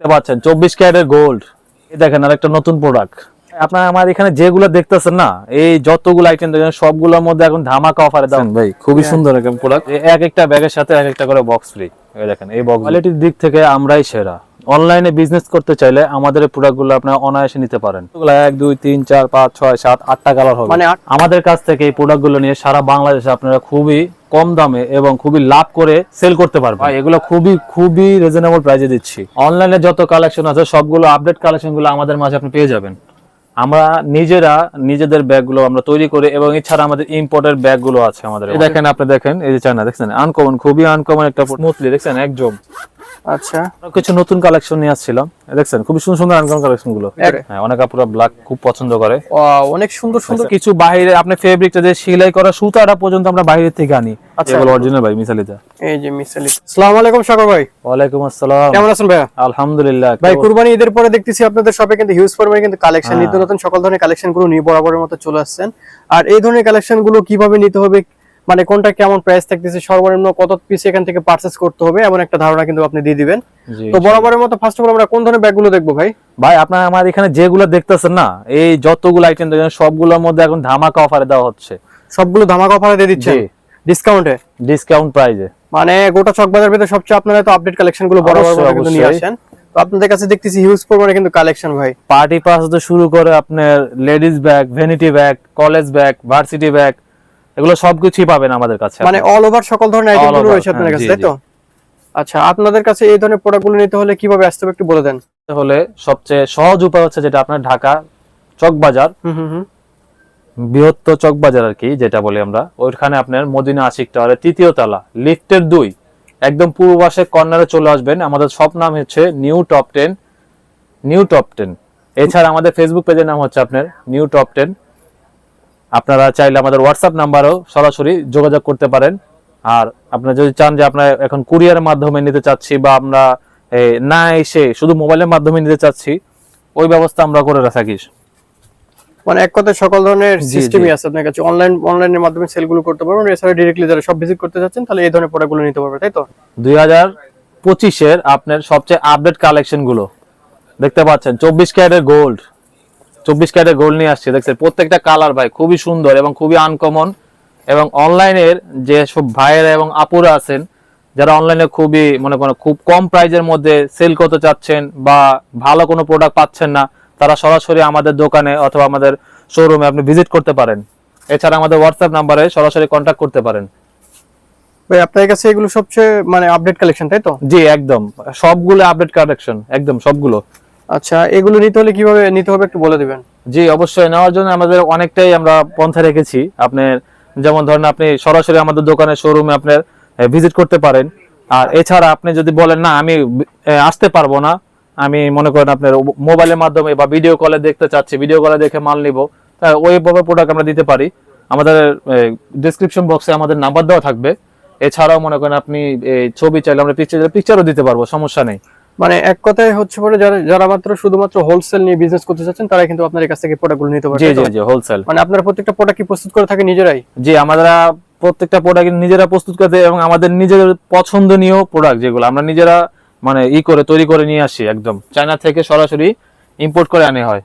দেখতে পাচ্ছেন চব্বিশ ক্যারেটের গোল্ড এই দেখেন আর একটা নতুন প্রোডাক্ট আপনার আমার এখানে যেগুলো দেখতেছেন না এই যতগুলো আইটেম দেখেন সবগুলোর মধ্যে এখন ধামাকা অফারে দাম। ভাই খুবই সুন্দর একটা প্রোডাক্ট এক একটা ব্যাগের সাথে এক একটা করে বক্স ফ্রি দেখেন এই বক্স কোয়ালিটির দিক থেকে আমরাই সেরা। অনলাইনে বিজনেস করতে চাইলে আমাদের প্রোডাক্টগুলো আপনারা অনায়াসে নিতে পারেন। এক দুই তিন চার পাঁচ ছয় সাত আটটা কালার হবে। মানে আমাদের কাছ থেকে এই প্রোডাক্টগুলো নিয়ে সারা বাংলাদেশে আপনারা খুবই কম দামে এবং খুবই লাভ করে সেল করতে পারবে এগুলো খুবই খুবই রিজনেবল প্রাইসে দিচ্ছি। অনলাইনে যত কালেকশন আছে সবগুলো আপডেট কালেকশনগুলো আমাদের মাঝে আপনি পেয়ে যাবেন। আমরা নিজেরা নিজেদের ব্যাগগুলো আমরা তৈরি করি এবং এছাড়া আমাদের ইম্পোর্টের ব্যাগগুলো আছে আমাদের দেখেন আপনি দেখেন এই যে চায়না দেখছেন? আনকমন খুবই আনকমন একটা স্মুথলি দেখছেন? একদম। আচ্ছা। কিছু নতুন কালেকশন নিয়ে আসছিলাম। দেখছেন খুবই সুন্দর সুন্দর আনকমন কালেকশনগুলো। হ্যাঁ অনেক আপুরা ব্ল্যাক খুব পছন্দ করে। অনেক সুন্দর সুন্দর সুন্দর কিছু বাইরে আপনি ফেব্রিকটা যে সেলাই করা সুতাটা পর্যন্ত আমরা বাইরে থেকে আনি। আচ্ছা। এগুলো অরিজিনাল ভাই মিসালিটা এই যে মিসালি আসসালামু আলাইকুম সাগর ভাই। ওয়ালাইকুম আসসালাম। কেমন আছেন ভাইয়া? আলহামদুলিল্লাহ ভাই কুরবানি ঈদের পরে দেখতেছি আপনাদের শপে কিন্তু হিউজ পরিমাণে কিন্তু কালেকশন হ্যাঁ। নিত্য নতুন সকল ধরনের কালেকশনগুলো নিয়ে বরাবরের মতো চলে আসছেন। আর এই ধরনের কালেকশনগুলো কীভাবে নিতে হবে মানে কোনটা কেমন প্রাইস থাকতেছে সর্বনিম্ন কত পিস এখান থেকে পারচেস করতে হবে এমন একটা ধারণা কিন্তু আপনি দিয়ে দিবেন। তো বরাবরের মতো ফার্স্ট অফ অল আমরা কোন ধরনের ব্যাগগুলো দেখব ভাই? ভাই আপনার আমার এখানে যেগুলো দেখতেছেন না এই যতগুলো আইটেম দেখেন সবগুলোর মধ্যে এখন ধামাকা অফারে দেওয়া হচ্ছে। সবগুলো ধামাকা অফারে দিয়ে দিচ্ছেন? জি। ডিসকাউন্টে ডিসকাউন্ট প্রাইজে মানে গোটা চকবাজার ভিতরে সবচেয়ে আপনারা তো আপডেট কালেকশনগুলো বরাবর কিন্তু নিয়ে। আসেন। তো আপনাদের কাছে দেখতেছি হিউজ পরিমাণে কিন্তু কালেকশন ভাই। পার্টি পাস তো শুরু করে আপনার ladies bag vanity bag college bag varsity bag এগুলো সবকিছুই পাবেন আমাদের কাছে মানে অল ওভার সকল ধরনের আইটেমগুলো রয়েছে আপনাদের হ্যাঁ, কাছে তাই তো? আচ্ছা আপনাদের কাছে এই ধরনের প্রোডাক্টগুলো নিতে হলে কীভাবে আসতে হবে একটু বলে দেন? হলে সবচেয়ে সহজ উপায় হচ্ছে যেটা আপনার ঢাকা চকবাজার হুম হুম হুম। বৃহত্তর চকবাজার আর কি যেটা বলি আমরা। ওইখানে আপনার মদিনা আশিক টাওয়ারের তৃতীয় তলা লিফটের দুই একদম পূর্ব পাশে কর্নারে চলে আসবেন। আমাদের সব নাম হচ্ছে new top ten new top ten. এছাড়া আমাদের ফেসবুক পেজের নাম হচ্ছে আপনার নিউ টপ টেন। আপনারা চাইলে আমাদের হোয়াটসঅ্যাপ নাম্বারও সরাসরি যোগাযোগ করতে পারেন। আর আপনারা যদি চান যে আপনারা এখন কুরিয়ারের মাধ্যমে নিতে চাচ্ছি বা আমরা না এসে শুধু মোবাইলের মাধ্যমে নিতে চাচ্ছি ওই ব্যবস্থা আমরা করে থাকি মানে এক কথায় সকল ধরনের সিস্টেমই আছে আপনার কাছে। অনলাইন অনলাইনের মাধ্যমে সেলগুলো করতে পারবেন। এছাড়া ডিরেক্টলি যারা সব ভিজিট করতে যাচ্ছেন তাহলে এই ধরনের প্রোডাক্টগুলো নিতে পারবে তাই তো? দুই হাজার পঁচিশের আপনার সবচেয়ে আপডেট কালেকশনগুলো দেখতে পাচ্ছেন চব্বিশ ক্যারেটের গোল্ড চব্বিশ ক্যারেটের গোল্ড নিয়ে আসছে। দেখছেন প্রত্যেকটা কালার ভাই খুবই সুন্দর এবং খুবই আনকমন এবং অনলাইনের যে সব ভাইয়েরা এবং আপুরা আছেন যারা অনলাইনে খুবই মনে করেন খুব কম প্রাইজের মধ্যে সেল করতে চাচ্ছেন বা ভালো কোনো প্রোডাক্ট পাচ্ছেন না তারা সরাসরি আমাদের দোকানে অথবা আমাদের শোরুমে আপনি ভিজিট করতে পারেন। এছাড়া আমাদের হোয়াটসঅ্যাপ নাম্বারে সরাসরি কন্ট্যাক্ট করতে পারেন। ভাই আপনাদের কাছে এগুলো সবচেয়ে মানে আপডেট কালেকশন তাই তো? জি একদম। সবগুলো আপডেট কালেকশন একদম সবগুলো। আচ্ছা এগুলো নিতে হলে কীভাবে নিতে হবে একটু বলে দিবেন? জি, অবশ্যই। নেওয়ার জন্য আমাদের অনেকটাই আমরা পন্থা রেখেছি। আপনার, যেমন ধরেন আপনি সরাসরি আমাদের দোকানের শোরুমে আপনার ভিজিট করতে পারেন। আর এছাড়া আপনি যদি বলেন, না, আমি আসতে পারব না। আমি মনে করেন আপনার মোবাইলের মাধ্যমে বা ভিডিও কলে দেখতে চাচ্ছি ভিডিও কলে দেখে মাল নিব তাই ওইভাবে প্রোডাক্ট আমরা দিতে পারি। আমাদের ডিসক্রিপশন বক্সে আমাদের নাম্বার দেওয়া থাকবে। এছাড়াও মনে করেন আপনি ছবি চাইলে আমরা পিকচার পিকচারও দিতে পারব, সমস্যা নেই। মানে এক কথায় হচ্ছে পরে যারা যারা মাত্র শুধুমাত্র হোলসেল নিয়ে বিজনেস করতে চাচ্ছেন তারা কিন্তু আপনাদের কাছ থেকে প্রোডাক্টগুলো নিতে পারবে জি জি জি হোলসেল মানে আপনারা প্রত্যেকটা প্রোডাক্ট কি প্রস্তুত করে থাকে নিজেরাই? জি আমরা প্রত্যেকটা প্রোডাক্ট নিজেরা প্রস্তুত করতে এবং আমাদের নিজেদের পছন্দনীয় প্রোডাক্ট যেগুলো আমরা নিজেরা মানে ই করে তৈরি করে নিয়ে আসি একদম। চায়না থেকে সরাসরি ইম্পোর্ট করে আনে হয়।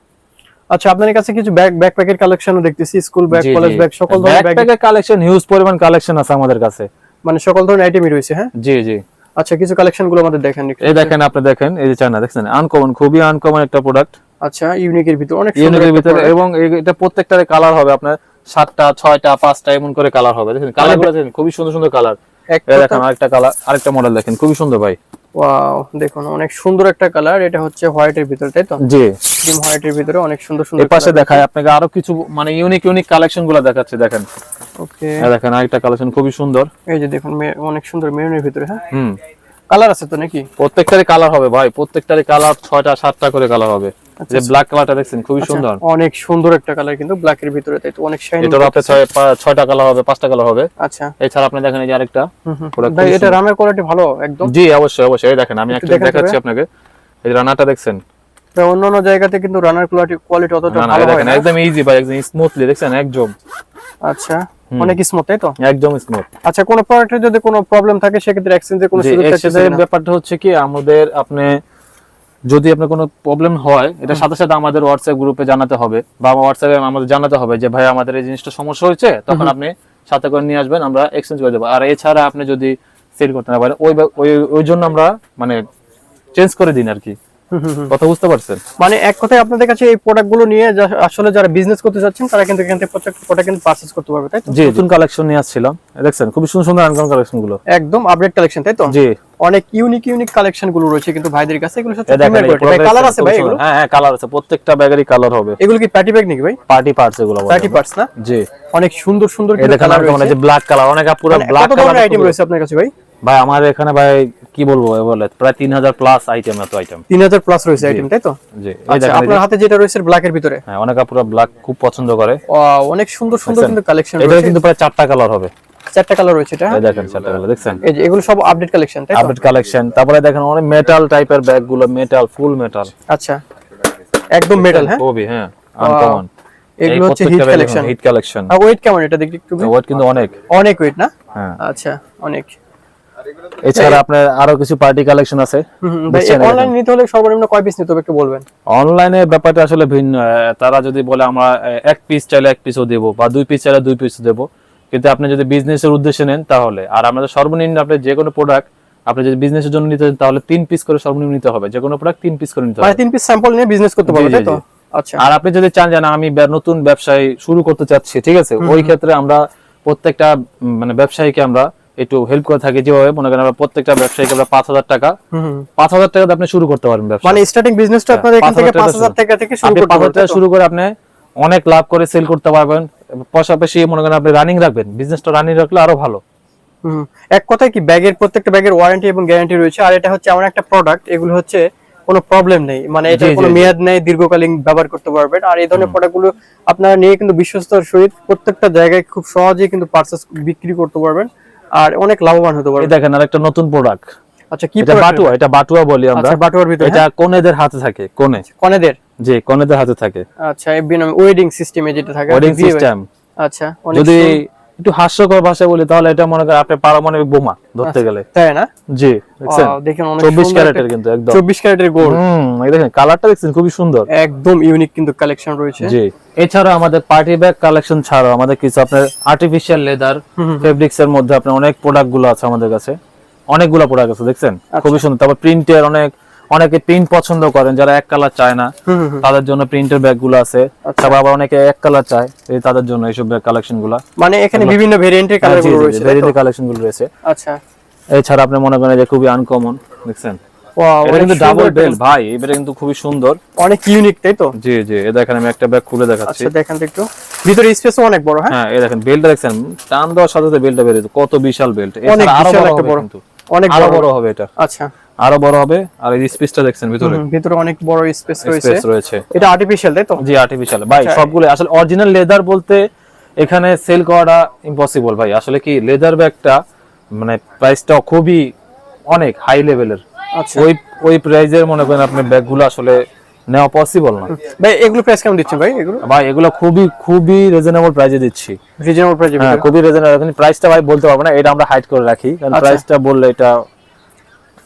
আচ্ছা আপনার কাছে কিছু ব্যাগ ব্যাকপ্যাকের কালেকশনও দেখতেছি স্কুল ব্যাগ কলেজ ব্যাগ সকল ধরনের ব্যাকপ্যাকের কালেকশন হিউজ পরিমাণ কালেকশন আছে আমাদের কাছে। মানে সকল ধরনের আইটেমই রয়েছে হ্যাঁ? জি জি। আচ্ছা কিছু কালেকশনগুলো আমাদের দেখেন এই দেখেন আপনি দেখেন এই যে চায়না দেখছেন? আনকমন খুবই আনকমন একটা প্রোডাক্ট আচ্ছা ইউনিকের ভিতরে অনেক ইউনিকের ভিতরে এবং এটা প্রত্যেকটার কালার হবে আপনার সাতটা ছয়টা পাঁচটা এমন করে কালার হবে। দেখেন কালারগুলো দেখেন খুবই সুন্দর সুন্দর কালার দেখেন আরেকটা কালার আরেকটা মডেল দেখেন খুবই সুন্দর ভাই। ওয়াও দেখুন অনেক সুন্দর একটা কালার এটা হচ্ছে হোয়াইটের ভিতরে তাই তো? জি। হোয়াইটের ভিতরে অনেক সুন্দর সুন্দর এই পাশে দেখায় আপনাকে আরও কিছু মানে ইউনিক ইউনিক কালেকশনগুলো দেখাচ্ছে দেখেন। ওকে এই দেখেন আরেকটা কালেকশন খুবই সুন্দর। এই যে দেখুন অনেক সুন্দর মেরুনের ভিতরে হ্যাঁ? হুম। কালার আছে তো নাকি? প্রত্যেকটারই কালার হবে ভাই প্রত্যেকটারই কালার ছয়টা সাতটা করে কালার হবে। যে ব্ল্যাক কালারটা দেখছেন খুবই সুন্দর। অনেক সুন্দর একটা কালার কিন্তু ব্ল্যাক এর ভিতরে তাই তো অনেক শাইনি আপনার ছয় পা- ছয়টা কালার হবে পাঁচটা কালার হবে। আচ্ছা। এছাড়া আপনি দেখেন এই যে আরেকটা ভাই এটা রামের কোয়ালিটি ভালো একদম। জি অবশ্যই অবশ্যই। এই দেখেন আমি একটু দেখাচ্ছি আপনাকে। এই রানাটা দেখছেন? অন্যান্য জায়গাতে কিন্তু রানার কোয়ালিটি কোয়ালিটি অতটা ভালো হয় দেখেন না। একদম ইজি ভাই একদম স্মুথলি দেখছেন? একদম। আচ্ছা অনেক স্মুথ তাই তো? একদম স্মুথ আচ্ছা কোন প্রোডাক্টের যদি কোনো প্রবলেম থাকে সেক্ষেত্রে এক্সচেঞ্জের কোনো সুযোগ এক্সচেঞ্জের ব্যাপারটা হচ্ছে কি আমাদের আপনি যদি আপনার কোনো প্রবলেম হয় এটা সাথে সাথে আমাদের হোয়াটসঅ্যাপ গ্রুপে জানাতে হবে বা হোয়াটসঅ্যাপে আমাদের জানাতে হবে যে ভাই আমাদের এই জিনিসটা সমস্যা হয়েছে। তখন আপনি সাথে করে নিয়ে আসবেন আমরা এক্সচেঞ্জ করে দেবো। আর এছাড়া আপনি যদি সেল করতে না পারেন ওই ওই জন্য আমরা মানে চেঞ্জ করে দিন আর কি। কথা বুঝতে পারছেন? মানে এক কথায় আপনাদের কাছে এই প্রোডাক্টগুলো নিয়ে আসলে যারা বিজনেস করতে চাচ্ছেন তারা কিন্তু এখান থেকে প্রত্যেকটা প্রোডাক্ট কিন্তু পারচেজ করতে পারবে তাই তো? নতুন কালেকশন নিয়ে আসছিলাম। দেখছেন খুবই সুন্দর সুন্দর কালেকশনগুলো। একদম আপডেট কালেকশন তাই তো? জি। অনেক ইউনিক ইউনিক কালেকশনগুলো রয়েছে কিন্তু ভাইদের কাছে। এগুলো এই দেখেন কোয়ালিটি ভাই কালার আছে ভাই এগুলো? হ্যাঁ হ্যাঁ কালার আছে। প্রত্যেকটা ব্যাগেরই কালার হবে। এগুলো কি প্যাটি ব্যাগ নাকি ভাই? পার্টি পার্টস এগুলো প্যাটি পার্টস না? জি। অনেক সুন্দর সুন্দর এটা কালার মানে যে ব্ল্যাক কালার অনেক পুরো ব্ল্যাক কালার আইটেম রয়েছে আপনার কাছে ভাই? ভাই আমার এখানে ভাই কি বলব বলে প্রায় তিন হাজার প্লাস আইটেম এত আইটেম তিন হাজার প্লাস রয়েছে আইটেম তাই তো? জি আচ্ছা আপনার হাতে যেটা রয়েছে ব্ল্যাক এর ভিতরে? হ্যাঁ অনেক পুরো ব্ল্যাক খুব পছন্দ করে। অনেক সুন্দর সুন্দর কিন্তু কালেকশন এটা কিন্তু প্রায় চারটা কালার হবে। চারটা কালার রয়েছে এটা। দেখেন চারটা কালার দেখছেন? এই যে এগুলো সব আপডেট কালেকশন তাই তো? আপডেট কালেকশন তারপরে দেখেন অনেক মেটাল টাইপের ব্যাগগুলো মেটাল ফুল মেটাল আচ্ছা। একদম মেটাল হ্যাঁ? হ্যাঁ আনকমন এগুলো হচ্ছে হিট কালেকশন হিট কালেকশন আর ওয়েট কেমন এটা দেখি একটু? ওয়েট কিন্তু অনেক। অনেক ওয়েট না? হ্যাঁ। আচ্ছা অনেক। এছাড়া আপনার আরও কিছু পার্টি কালেকশন আছে। অনলাইন নিতে হলে সর্বনিম্ন কয় পিস নিতে হবে একটু বলবেন? অনলাইনে ব্যাপারটা আসলে ভিন্ন তারা যদি বলে আমরা এক পিস চাইলে এক পিসও দেবো বা দুই পিস চাইলে দুই পিসও দেবো। কিন্তু আপনি যদি বিজনেসের উদ্দেশ্যে নেন তাহলে আর আমাদের সর্বনিম্ন আপনি যে কোনো প্রোডাক্ট আপনি যদি বিজনেসের জন্য নিতে চান তাহলে তিন পিস করে সর্বনিম্ন নিতে হবে। যে কোনো প্রোডাক্ট তিন পিস করে নিতে মানে হবে। তিন পিস স্যাম্পল নিয়ে বিজনেস করতে পারবে তাই তো? আচ্ছা। আর আপনি যদি চান যে না আমি নতুন ব্যবসায় শুরু করতে চাচ্ছি ঠিক আছে? ওই ক্ষেত্রে আমরা প্রত্যেকটা মানে ব্যবসায়ীকে আমরা একটু হেল্প করে থাকি যেভাবে। মনে করেন আমরা প্রত্যেকটা ব্যবসায়ীকে আমরা পাঁচ হাজার টাকা। পাঁচ হাজার টাকা আপনি শুরু করতে পারেন ব্যবসা। মানে স্টার্টিং বিজনেসটা আপনাদের এখান থেকে পাঁচ হাজার টাকা থেকে শুরু করতে পাঁচ পারবেন হাজার টাকা শুরু করে আপনি অনেক লাভ করে সেল করতে পারবেন। পাশাপাশি মনে করেন আপনি রানিং রাখবেন বিজনেসটা রানিং রাখলে আরও ভালো। হুম। এক কথায় কি ব্যাগের প্রত্যেকটা ব্যাগের ওয়ারেন্টি এবং গ্যারান্টি রয়েছে আর এটা হচ্ছে এমন একটা প্রোডাক্ট এগুলো হচ্ছে কোনো প্রবলেম নেই মানে এটা কোনো মেয়াদ নেই দীর্ঘকালীন ব্যবহার করতে পারবেন আর এই ধরনের প্রোডাক্টগুলো আপনারা নিয়ে কিন্তু বিশ্বস্তর সহিত প্রত্যেকটা জায়গায় খুব সহজেই কিন্তু পার্সেস বিক্রি করতে পারবেন আর অনেক লাভবান হতে এই পারবেন। দেখেন আরেকটা নতুন প্রোডাক্ট আচ্ছা কি এটা বাটুয়া এটা? বাটুয়া বলি আমরা। আচ্ছা বাটুয়ার ভিতরে এটা কোনেদের হাতে থাকে কোনে। হ্যাঁ? কনেদের? জি কোনেদের হাতে থাকে। আচ্ছা ওয়েডিং সিস্টেমে যেটা থাকে ওয়েডিং সিস্টেম আচ্ছা যদি একটু হাস্যকর ভাষায় বলি তাহলে এটা মনে করেন আপনি পারমাণবিক বোমা ধরতে গেলে। তাই না? জি দেখছেন? দেখেন অনেক চব্বিশ সুন্দর ক্যারেটের একটা- কিন্তু একদম। চব্বিশ ক্যারেটের গোল্ড হুম এই দেখেন কালারটা দেখছেন খুবই সুন্দর। একদম ইউনিক কিন্তু কালেকশন রয়েছে। জি এছাড়া আমাদের পার্টি ব্যাগ কালেকশন ছাড়াও আমাদের কিছু আপনার আর্টিফিশিয়াল লেদার ফেব্রিক্স এর মধ্যে আপনার অনেক প্রোডাক্টগুলো আছে আমাদের কাছে। অনেকগুলো প্রোডাক্ট আছে দেখছেন? আচ্ছা। খুবই সুন্দর। তারপর প্রিন্টের অনেক অনেকে প্রিন্ট পছন্দ করেন যারা এক কালার চায় না। তাদের জন্য প্রিন্টের ব্যাগগুলো আছে। আচ্ছা। তারপর আবার অনেকে এক কালার চায় এই তাদের জন্য এইসব ব্যাগ কালেকশনগুলো। মানে এখানে বিভিন্ন ভেরিয়েন্টের কালারগুলো রয়েছে কালেকশনগুলো রয়েছে। আচ্ছা। এছাড়া আপনি মনে করেন যে খুবই আনকমন দেখছেন? এটা কিন্তু ডাবল বেল ভাই কিন্তু খুবই সুন্দর। অনেক ইউনিক তাই তো? জি জি এ দেখেন আমি একটা ব্যাগ খুলে দেখাচ্ছি। আচ্ছা দেখেন একটু। ভিতরে অনেক বড় হ্যাঁ? হ্যাঁ এই দেখেন বেলটা দেখছেন? টান দেওয়ার সাথে সাথে বেলটা বেরিয়ে কত বিশাল বেল্ট আরও বড়। কিন্তু। অনেক আরও বড়। বড় হবে এটা। আচ্ছা। আরও বড় হবে। আর এই স্পেসটা দেখছেন ভিতরে। ভিতরে অনেক বড় স্পেস রয়েছে স্পেস রয়েছে। এটা আর্টিফিশিয়াল তাই তো? জি আর্টিফিশিয়াল ভাই আচ্ছা। সবগুলো আসলে অরিজিনাল লেদার বলতে এখানে সেল করাটা ইম্পসিবল ভাই। আসলে কি লেদার ব্যাগটা মানে প্রাইসটা খুবই অনেক হাই লেভেলের আচ্ছা। ওই ওই প্রাইজের মনে করেন আপনি ব্যাগগুলো আসলে নেওয়া পসিবল না ভাই এগুলো প্রাইস কেমন দিচ্ছেন ভাই? এগুলো? ভাই এগুলো খুবই খুবই রিজনেবল প্রাইসে দিচ্ছি। রিজনেবল প্রাইসে হ্যাঁ খুবই রিজনেবল কিন্তু প্রাইসটা ভাই বলতে পারব না এটা আমরা হাইড করে রাখি। কারণ আচ্ছা। প্রাইসটা বললে এটা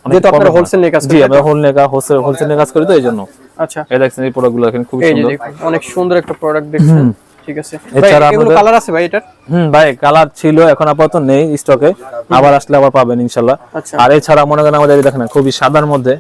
যেহেতু আপনারা হোলসেল নিয়ে কাজ জি আমরা হোল নেকা হোলসেল হোলসেল নিয়ে কাজ করি তো এই জন্য। আচ্ছা। এই দেখছেন এই প্রোডাক্টগুলো এখানে খুব সুন্দর। অনেক সুন্দর একটা প্রোডাক্ট দেখছেন। ঠিক আছে। এছাড়া আমাদের- কালার আছে ভাই এটার? হুম ভাই কালার ছিল এখন আপাতত নেই স্টকে আবার আসলে আবার পাবেন ইনশাল্লাহ। আচ্ছা। আর এছাড়া মনে করেন আমাদের দেখেন খুবই সাদার মধ্যে।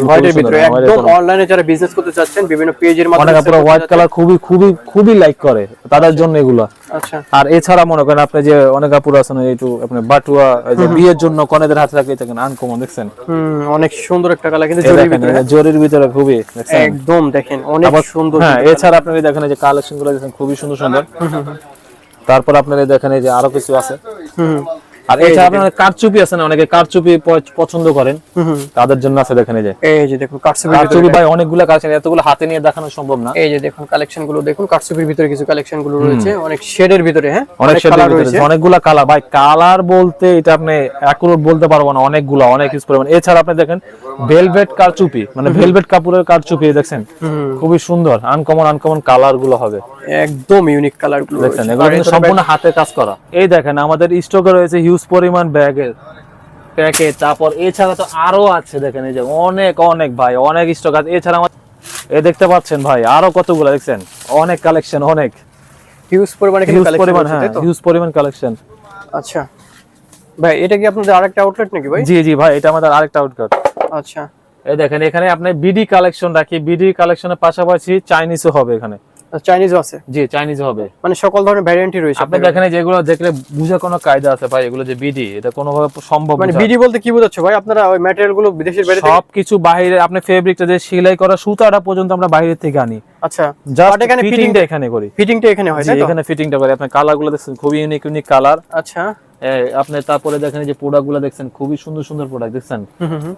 হোয়াইটের ভিতরে। হ্যাঁ, white এর একদম অনলাইনে যারা বিজনেস করতে চাচ্ছেন বিভিন্ন পেজের মাধ্যমে পুরো sell হোয়াইট কালার খুবই খুবই খুবই লাইক করে তাদের জন্য এগুলা। আচ্ছা। আর এছাড়া মনে করেন আপনি যে অনেক আপুর আছেন একটু আপনি বাটুয়া যে বিয়ের জন্য কনেদের হাতে থাকে থাকেন আনকমন দেখছেন? হুম অনেক সুন্দর একটা কালার কিন্তু জরির ভিতরে জরির ভিতরে খুবই একদম দেখেন অনেক সুন্দর হ্যাঁ এছাড়া আপনি দেখেন যে কালেকশনগুলো দেখেন খুবই সুন্দর সুন্দর সুন্দর। তারপর আপনার দেখেন এই যে আরও কিছু আছে। আর এছাড়া আপনার কারচুপি আছে না অনেকে কারচুপি পছন্দ করেন। তাদের জন্য আছে দেখেন এই যে। এই যে দেখুন কারচুপি ভিতরে ভাই অনেকগুলো কালেকশন এতগুলো হাতে নিয়ে দেখানো সম্ভব না। এই যে দেখুন কালেকশনগুলো দেখুন কাটসুপির ভিতরে কিছু কালেকশনগুলো রয়েছে অনেক শেডের ভিতরে হ্যাঁ? অনেক শেডের ভিতরে। অনেকগুলা কালার ভাই কালার বলতে এটা আপনি অ্যাকুরেট বলতে পারব না অনেকগুলা অনেক ইউজ করবেন এছাড়া আপনি দেখেন ভেলভেট কারচুপি মানে ভেলভেট কাপড়ের কারচুপি দেখছেন? খুবই সুন্দর আনকমন আনকমন কালারগুলো হবে। একদম ইউনিক কালারগুলো রয়েছে। এগুলো সম্পূর্ণ হাতে কাজ করা। এই দেখেন আমাদের স্টকে রয়েছে হিউজ পরিমাণ ব্যাগের প্যাকেট তারপর এছাড়া তো আরও আছে দেখেন এই যে অনেক অনেক ভাই অনেক স্টক আছে। এছাড়া আমার এ দেখতে পাচ্ছেন ভাই আরও কতগুলো দেখছেন? অনেক কালেকশন অনেক। হিউজ পরিমাণে হিউজ পরিমাণ হ্যাঁ হিউজ পরিমাণ কালেকশন আচ্ছা। ভাই এটা কি আপনাদের আরেকটা আউটলেট নাকি ভাই? জি জি ভাই এটা আমাদের আরেকটা আউটকাট আচ্ছা। এই দেখেন এখানে আপনি বিডি কালেকশন রাখি বিডি কালেকশনের পাশাপাশি চাইনিজও হবে এখানে। চাইনিজও আছে? জি চাইনিজও হবে। মানে সকল ধরনের ভ্যারিয়েন্টই রয়েছে আপনি দেখেন যেগুলো দেখলে বুঝা কোনো কায়দা আছে ভাই এগুলো যে বিডি এটা কোনোভাবে সম্ভব মানে বিডি বলতে কি বোঝাচ্ছ ভাই? আপনারা ওই ম্যাটেরিয়ালগুলো বিদেশের বাইরে থেকে সবকিছু বাইরে আপনি ফেব্রিকটা যে সেলাই করা সুতাটা পর্যন্ত আমরা বাইরে থেকে আনি। আচ্ছা জাস্ট এখানে ফিটিংটা এখানে করি। ফিটিংটা এখানে হয় তাই তো? এখানে ফিটিংটা করি। আপনি কালারগুলো দেখছেন খুবই ইউনিক ইউনিক কালার আচ্ছা। আপনি তারপরে দেখেন যে প্রোডাক্টগুলো দেখছেন খুবই সুন্দর সুন্দর প্রোডাক্ট দেখছেন? হুম হুম হুম।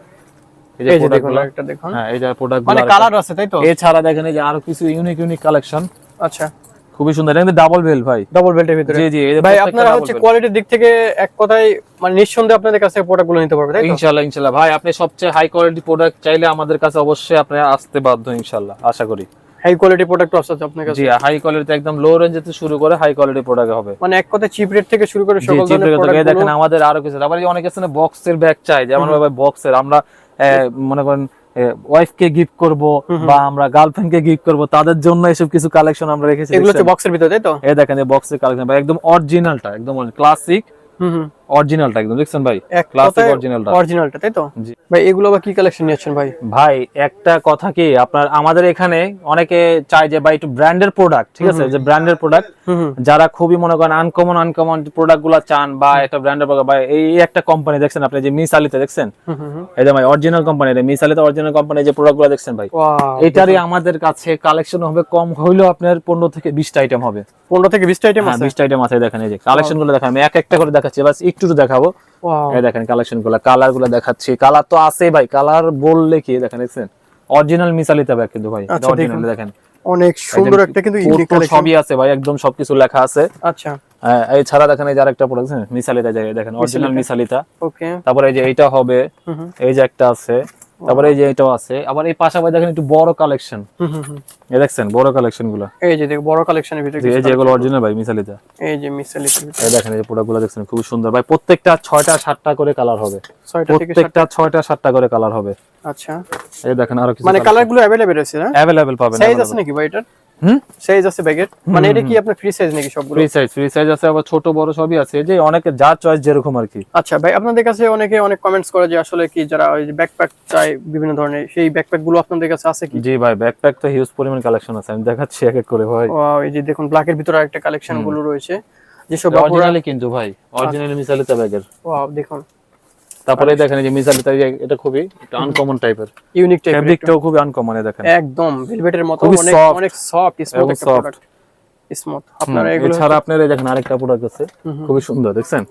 এই যে এই যে প্রোডাক্ট দেখুন একটা দেখুন। হ্যাঁ এই যে প্রোডাক্ট মানে কালার আছে তাই তো? এছাড়া দেখেন এই যে আরও কিছু ইউনিক ইউনিক কালেকশন আচ্ছা। খুবই সুন্দর। এটা কিন্তু ডাবল বেল ভাই। ডবল বেল্টের ভিতরে। জি জি ভাই আপনারা হচ্ছে কোয়ালিটির দিক থেকে এক কথায় মানে নিঃসন্দেহে আপনাদের কাছ নিতে পারবে তাই তো? ভাই আপনি সবচেয়ে হাই কোয়ালিটি প্রোডাক্ট চাইলে আমাদের কাছে অবশ্যই আপনি আসতে বাধ্য ইনশাল্লাহ আশা করি। হাই কোয়ালিটি প্রোডাক্ট আছে আপনার কাছে? জি হাই কোয়ালিটি একদম লো রেঞ্জ থেকে শুরু করে হাই কোয়ালিটি প্রোডাক্ট হবে। মানে এক চিপ রেট থেকে শুরু করে সকল ধরনের প্রোডাক্ট দেখেন আমাদের আরও কিছু আবার অনেক আছে না বক্সের ব্যাগ চাই। যেমন ভাই বক্সের আমরা মনে করেন ওয়াইফকে গিফট করব বা আমরা গার্লফ্রেন্ডকে গিফট করব তাদের জন্য এসব কিছু কালেকশন আমরা রেখেছি এগুলো হচ্ছে বক্সের ভিতরে তাই তো? এই দেখেন এই বক্সের কালেকশন একদম অরিজিনালটা একদম ক্লাসিক হুম। অরিজিনালটা একদম দেখছেন ভাই? ক্লাসিক অরিজিনালটা অরিজিনালটা তাই তো? ভাই এগুলো আবার কি কালেকশন নিয়েছেন ভাই? ভাই একটা কথা কি আপনার আমাদের এখানে অনেকে চায় যে ভাই একটু ব্র্যান্ডের প্রোডাক্ট ঠিক আছে? যে ব্র্যান্ডের প্রোডাক্ট যারা খুবই মনে করেন আনকমন আনকমন প্রোডাক্টগুলা চান বা একটা ব্র্যান্ডের প্রোডাক্ট বা এই একটা কোম্পানি দেখছেন আপনি যে মিস আলিতে দেখছেন? এই যে ভাই অরিজিনাল কোম্পানি মিস আলিতে অরিজিনাল কোম্পানি যে প্রোডাক্টগুলো দেখছেন ভাই? এটারই আমাদের কাছে কালেকশন হবে কম হইলেও আপনার পনেরো থেকে বিশটা আইটেম হবে। পনেরো থেকে বিশটা আইটেম হ্যাঁ আছে? বিশটা আইটেম আছে দেখেন এই যে কালেকশনগুলো দেখেন আমি এক একটা করে দেখাচ্ছি বাস একটু তো দেখাবো। এই দেখেন কালেকশনগুলা কালারগুলা দেখাচ্ছি। কালার তো আছে ভাই কালার বললে কি দেখেন দেখছেন অরিজিনাল মিসালি তবে কিন্তু ভাই আচ্ছা, অরিজিনাল দেখেন। অনেক সুন্দর একটা কিন্তু ইউনিক কালেকশন সবই আছে ভাই একদম সবকিছু লেখা আছে। আচ্ছা। হ্যাঁ, এই ছাড়া দেখেন এই যে আরেকটা প্রোডাক্ট মিসালিতা জায়গায় দেখেন অরিজিনাল মিসালিতা ওকে তারপরে এই যে এইটা হবে এই যে একটা আছে তারপরে এই যে এটাও আছে। আবার এই পাশাপাশি দেখেন একটু বড় কালেকশন হুম হুম হুম। এই দেখছেন বড় কালেকশনগুলো। এই যে দেখ বড় কালেকশনের ভিতরে এই যে এগুলো অরিজিনাল ভাই মিসালিতা এই যে মিসালিতা এই দেখেন এই যে প্রোডাক্টগুলো দেখছেন খুব সুন্দর। ভাই প্রত্যেকটা ছয়টা সাতটা করে কালার হবে। 6টা থেকে সাত প্রত্যেকটা ছয়টা সাতটা করে কালার হবে। আচ্ছা। এই দেখেন আরও কিছু মানে কালারগুলো অ্যাভেলেবেল আছে না? अवेलेबल পাবেন সাইজ আছে নাকি ভাই এটার? হুম সাইজ আছে ব্যাগের মানে এটা কি আপনার ফ্রি সাইজ নাকি সবগুলো? ফ্রি সাইজ ফ্রি সাইজ আছে আবার ছোট বড় সবই আছে। যে অনেকে যা চয়েস যেরকম আর কি। আচ্ছা ভাই আপনাদের কাছে অনেকে অনেক কমেন্টস করে যে আসলে কি যারা ওই ব্যাকপ্যাক বিভিন্ন ধরনের সেই ব্যাকপ্যাকগুলো আপনাদের কাছে আছে কি? জি ভাই ব্যাকপ্যাক তো হিউজ পরিমাণ কালেকশন আছে আমি দেখাচ্ছি এক এক করে ভাই। এই যে দেখুন ব্ল্যাকের ভিতরে একটা কালেকশনগুলো রয়েছে। যেসব অরিজিনালি কিন্তু ভাই অরিজিনালি মিসালিতা ব্যাগের ওয়াও দেখুন। তারপরে দেখেন যে মিজালি তাই এটা খুবই একটা আনকমন টাইপের ইউনিক টাইপের ফেব্রিকটাও খুবই আনকমন দেখেন। একদম ভেলভেটের মতো অনেক অনেক সফট স্মুথ একটা প্রোডাক্ট স্মুথ আপনারা এগুলো ছাড়া আপনার দেখেন আরেকটা প্রোডাক্ট আছে খুবই সুন্দর দেখছেন?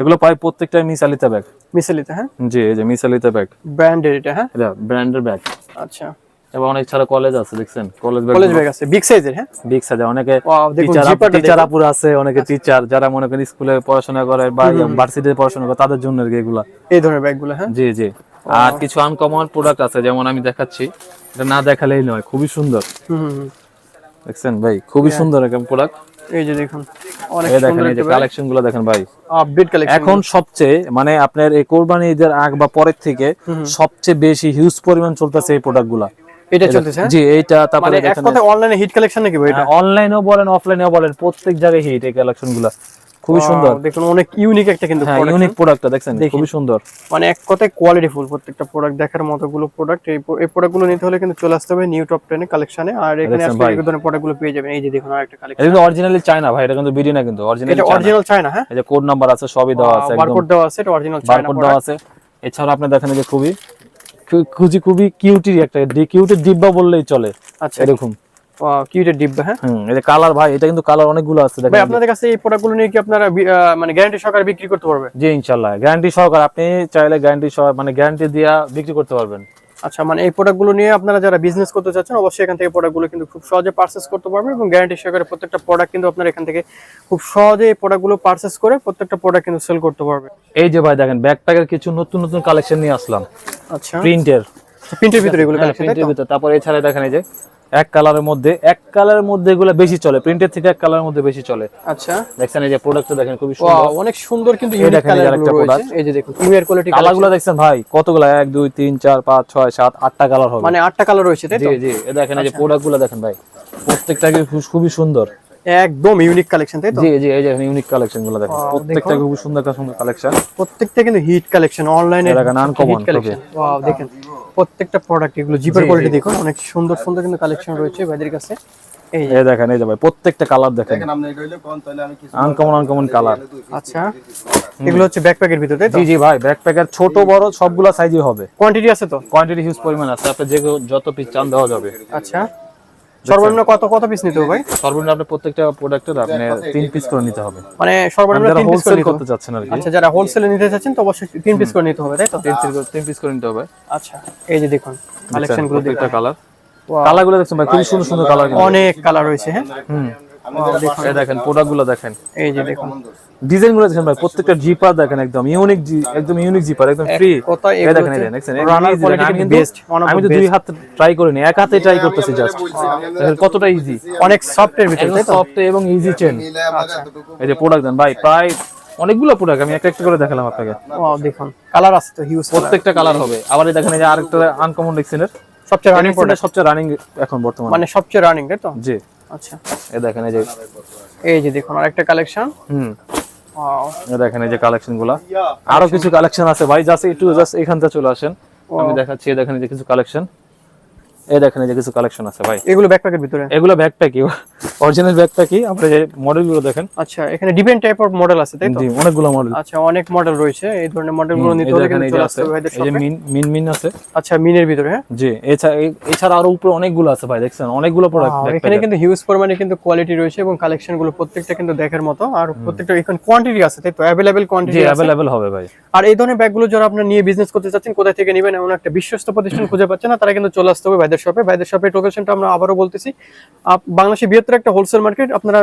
এগুলো প্রায় প্রত্যেকটা মিসালিতা ব্যাগ মিসালিতে হ্যাঁ? জি এই যে মিসালিতা ব্যাগ ব্র্যান্ডের এটা হ্যাঁ? ব্র্যান্ডের ব্যাগ আচ্ছা। এবং অনেক ছাড়া কলেজ আছে দেখছেন? কলেজ ব্যাগ কলেজ ব্যাগ আছে বিগ সাইজের হ্যাঁ? বিগ সাইজে অনেকে টিচার টিচার আপুর আছে অনেকে টিচার যারা মনে করেন স্কুলে পড়াশোনা করে বা ভার্সিটিতে পড়াশোনা করে তাদের জন্য আর এগুলা। এই ধরনের ব্যাগগুলো হ্যাঁ? জি জি। আর কিছু আনকমন প্রোডাক্ট আছে যেমন আমি দেখাচ্ছি। এটা না দেখালেই নয় খুবই সুন্দর। দেখছেন ভাই? খুবই সুন্দর একটা প্রোডাক্ট এই যে দেখুন অনেক দেখেন সুন্দর এই যে কালেকশনগুলো দেখেন ভাই। আপডেট কালেকশন এখন সবচেয়ে মানে আপনার এই কোরবানি ঈদের আগ বা পরের থেকে সবচেয়ে বেশি হিউজ পরিমাণ চলতেছে এই প্রোডাক্টগুলা। এটা চলতেছে হ্যাঁ? মানে তারপরে এক দেখেন অনলাইনে হিট কালেকশন নাকি ভাই এটা? অনলাইনেও বলেন অফলাইনেও বলেন প্রত্যেক জায়গায় হিট এই কালেকশন খুবই সুন্দর। দেখুন অনেক ইউনিক একটা কিন্তু হ্যাঁ ইউনিক প্রোডাক্টটা দেখছেন খুবই সুন্দর। মানে এক কথায় কোয়ালিটি ফুল প্রত্যেকটা প্রোডাক্ট দেখার মতো গুলো প্রোডাক্ট এই নিতে হলে কিন্তু চলে আসতে হবে নিউ টপ টেনে কালেকশনে আর এখানে আসলে এই ধরনের প্রোডাক্টগুলো পেয়ে যাবেন। এই যে দেখুন আরেকটা কালেকশন এটা অরিজিনালি চায়না ভাই এটা কিন্তু না কিন্তু অরিজিনালি এটা অরিজিনাল চায়না হ্যাঁ? কোড নাম্বার আছে সবই দেওয়া আছে একদম। বারকোড দেওয়া আছে এটা অরিজিনাল চায়না বারকোড দেওয়া আছে। এছাড়া আপনি দেখেন যে খুবই খু- খুবই কিউটির একটা কিউটের ডিব্বা বললেই চলে আচ্ছা। এরকম। কিউটের ডিব্বা হ্যাঁ? কালার ভাই এটা কিন্তু কালার অনেকগুলো আছে ভাই দেখেন আপনাদের কাছে এই নিয়ে কি আপনারা মানে গ্যারান্টি সহকারে বিক্রি করতে পারবে? জি ইনশাল্লাহ। গ্যারান্টি সহকার আপনি চাইলে গ্যারান্টি সহ মানে গ্যারান্টি দিয়া বিক্রি করতে পারবেন। আচ্ছা মানে এই নিয়ে আপনারা যারা বিজনেস করতে চাচ্ছেন অবশ্যই এখান থেকে প্রোডাক্টগুলো কিন্তু খুব সহজে পারচেস করতে পারবেন এবং গ্যারান্টি সহকারে প্রত্যেকটা প্রোডাক্ট কিন্তু আপনারা এখান থেকে খুব সহজে এই পারচেস করে প্রত্যেকটা প্রোডাক্ট কিন্তু সেল করতে পারবে এই যে ভাই দেখেন ব্যাকপ্যাকের কিছু নতুন নতুন কালেকশন নিয়ে আসলাম। আচ্ছা। প্রিন্টের। প্রিন্টের ভিতরে এগুলো হ্যাঁ, প্রিন্টের ভিতর। তারপর এছাড়া দেখেন এই যে এক কালারের মধ্যে এক কালারের মধ্যে এগুলো বেশি চলে। প্রিন্টের থেকে এক কালারের মধ্যে বেশি চলে। আচ্ছা। দেখছেন এই যে প্রোডাক্টটা দেখেন খুবই সুন্দর। অনেক সুন্দর কিন্তু ইউনিক কালার রয়েছে। এই যে দেখুন প্রিমিয়ার কোয়ালিটি কালারগুলো দেখছেন ভাই কতগুলো? এক দুই তিন চার পাঁচ ছয় সাত আটটা কালার হবে। মানে আটটা কালার রয়েছে তাই তো? জি এ দেখেন এই যে আচ্ছা। প্রোডাক্টগুলো দেখেন ভাই প্রত্যেকটা খুব- খুবই সুন্দর। একদম ইউনিক কালেকশন তাই তো? জি জি এই যে ইউনিক কালেকশনগুলো দেখেন। প্রত্যেকটা খুব সুন্দর সুন্দর কালেকশন প্রত্যেকটা কিন্তু হিট কালেকশন অনলাইনে দেখেন কালেকশন ওয়াও দেখেন প্রত্যেকটা প্রোডাক্ট এগুলো জিপার। কোয়ালিটি দেখুন অনেক সুন্দর সুন্দর কিন্তু কালেকশন রয়েছে ভাইদের কাছে। এই যে, দেখেন এই যে ভাই প্রত্যেকটা কালার দেখেন। দেখেন আপনি এটা হইলে কোন তাহলে আমি কিছু আনকমন আনকমন কালার আচ্ছা এগুলো হচ্ছে ব্যাকপ্যাকের ভিতরে তাই তো? জি জি ভাই ব্যাকপ্যাকের ছোট বড় সবগুলা সাইজই হবে। কোয়ান্টিটি আছে তো? কোয়ান্টিটি হিউজ পরিমাণ আছে। আপনি যে যত পিস চান দেওয়া যাবে। আচ্ছা। সর্বনিম্ন কত কত পিস নিতে হবে ভাই? সর্বনিম্ন আপনি প্রত্যেকটা প্রোডাক্টের আপনি তিন পিস করে নিতে হবে। মানে সর্বনিম্ন 3 পিস করে হোলসেল নিতে চাচ্ছেন আর কি। আচ্ছা যারা হোলসেলে নিতে চাচ্ছেন তো অবশ্যই তিন পিস করে নিতে হবে তাই তো? তিন পিস করে- তিন পিস করে নিতে হবে। আচ্ছা এই যে দেখুন কালেকশনগুলো দেখুন। প্রত্যেকটা কালার কালারগুলো দেখছেন ভাই খুবই সুন্দর সুন্দর কালার অনেক কালার রয়েছে হ্যাঁ? হুম। এই দেখেন প্রোডাক্ট দেখেন। এই যে দেখুন। ডিজাইন দেখেন ভাই প্রত্যেকটা জিপার দেখেন একদম ইউনিক একদম ইউনিক জিপার একদম ফ্রি এই দেখেন এই দেখেন, দেখছেন runner easy quality দেখেন। আমি কিন্তু কিন্তু best, one of the আমি তো দুই হাত ট্রাই করিনি এক হাতে ট্রাই করতেছি জাস্ট দেখেন কতটা ইজি অনেক সফটের ভিতরে তাই তো? সফট এবং ইজি চেন এই যে প্রোডাক্ট দেন ভাই প্রায় অনেকগুলো প্রোডাক্ট আমি একটা একটা করে দেখালাম আপনাকে। ওয়াও দেখুন কালার আছে তো হিউজ প্রত্যেকটা কালার হবে। আবার এই দেখেন এই যে আরেকটা আনকমন লেক্সিনের সবচেয়ে রানিং রানিং প্রোডাক্ট সবচেয়ে রানিং এখন বর্তমানে। মানে সবচেয়ে রানিং তাই তো? জি। আচ্ছা। এই দেখেন এই যে এই যে দেখুন আরেকটা কালেকশন। হুম। ওয়াও দেখেন এই যে কালেকশনগুলা আরও কিছু কালেকশন আছে। ভাই জাস্ট একটু জাস্ট এখান থেকে চলে আসেন। আমি দেখাচ্ছি এই দেখেন এই যে কিছু কালেকশন। এই দেখেন এই যে কিছু কালেকশন আছে ভাই। এগুলো ব্যাকপ্যাকের ভিতরে? এগুলো ব্যাকপ্যাকই অরিজিনাল ব্যাকপ্যাকই আপনি যে মডেলগুলো দেখেন। আচ্ছা এখানে ডিফারেন্ট টাইপ অফ মডেল আছে তাই তো? জি অনেকগুলো মডেল আচ্ছা অনেক মডেল রয়েছে। এই ধরনের মডেলগুলো নিতে হলে দেখেন কিন্তু চলে আছে আসতে ভাইদের এই যে শপে মিন মিন মিন আছে। আচ্ছা মিনের ভিতরে হ্যাঁ? জি এছাড়া এছাড়া আরও উপরে অনেকগুলো আছে ভাই দেখছেন? অনেকগুলো প্রোডাক্ট এখানে কিন্তু হিউজ পরিমাণে কিন্তু কোয়ালিটি রয়েছে এবং কালেকশনগুলো প্রত্যেকটা কিন্তু দেখার মতো। আর প্রত্যেকটা এখানে কোয়ান্টিটি আছে তাই তো? অ্যাভেলেবেল কোয়ান্টিটি আছে। অ্যাভেলেবেল হবে ভাই। আর এই ধরনের ব্যাগগুলো যারা আপনার নিয়ে বিজনেস করতে চাচ্ছেন কোথায় থেকে নেবেন এমন একটা বিশ্বস্ত প্রতিষ্ঠান খুঁজে পাচ্ছেন না তারা কিন্তু চলে আসতে হবে ভাইদের শপে ভাইদের লোকেশনটা আমরা আবারও বলতেছি। বাংলাদেশের বৃহত্তর একটা হোলসেল মার্কেট আপনারা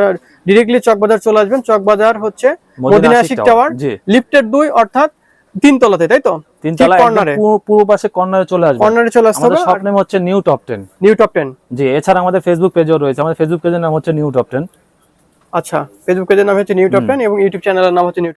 ডিরেক্টলি চকবাজার চলে আসবেন। চকবাজার হচ্ছে মদিনা আশিক টাওয়ার জি। লিফটের দুই অর্থাৎ তিনতলাতে তাই তো? তিনতলা কর্নারে পূর্ব পাশে কর্নারে চলে আসবে কর্নারে চলে আসতে আমাদের শপ নেম হচ্ছে new top ten new top ten জি এছাড়া আমাদের ফেসবুক পেজও রয়েছে। আমাদের ফেসবুক পেজের নাম হচ্ছে নিউ টপ টেন আচ্ছা ফেসবুক পেজের নাম হচ্ছে নিউ টপ টেন এবং ইউটিউব চ্যানেলের নাম হচ্ছে নিউ